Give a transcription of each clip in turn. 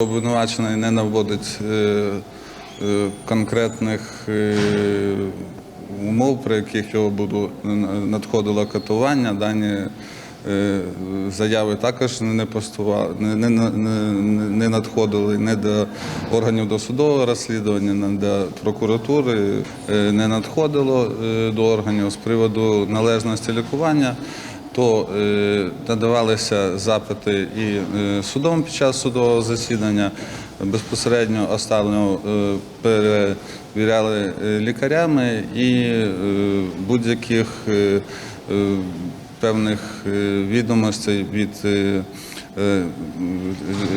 Обвинувачений не наводить е, е, конкретних е, умов, при яких його буду надходило катування. Дані заяви також не постува, не, надходили не до органів досудового розслідування, не до прокуратури, не надходило до органів з приводу належності лікування то е, надавалися запити і е, судом під час судового засідання. Безпосередньо останнього е, перевіряли лікарями і будь-яких певних відомостей від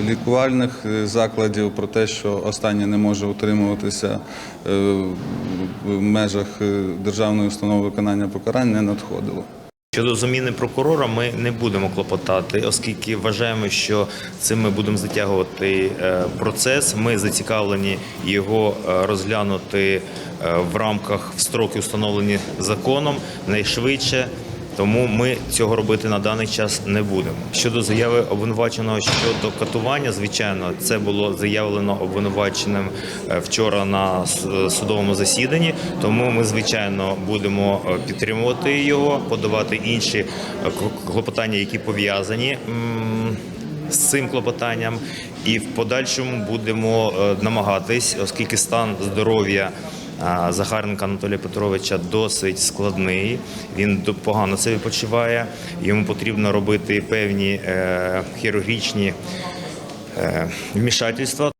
лікувальних закладів про те, що останнє не може утримуватися в межах державної установи виконання покарань, не надходило. Щодо заміни прокурора, ми не будемо клопотати, оскільки вважаємо, що цим ми будемо затягувати е, процес. Ми зацікавлені його е, розглянути е, в рамках в строки, встановлені законом, найшвидше. Тому ми цього робити на даний час не будемо. Щодо заяви обвинуваченого щодо катування, звичайно, це було заявлено обвинуваченим е, вчора на судовому засіданні. Тому ми, звичайно, будемо е, підтримувати його, подавати інші е, клопотання, які пов'язані з цим клопотанням. І в подальшому будемо намагатись, оскільки стан здоров'я. А, Захаренка Анатолія Петровича досить складний. Він погано себе почуває. Йому потрібно робити певні е, хірургічні е, вмішательства.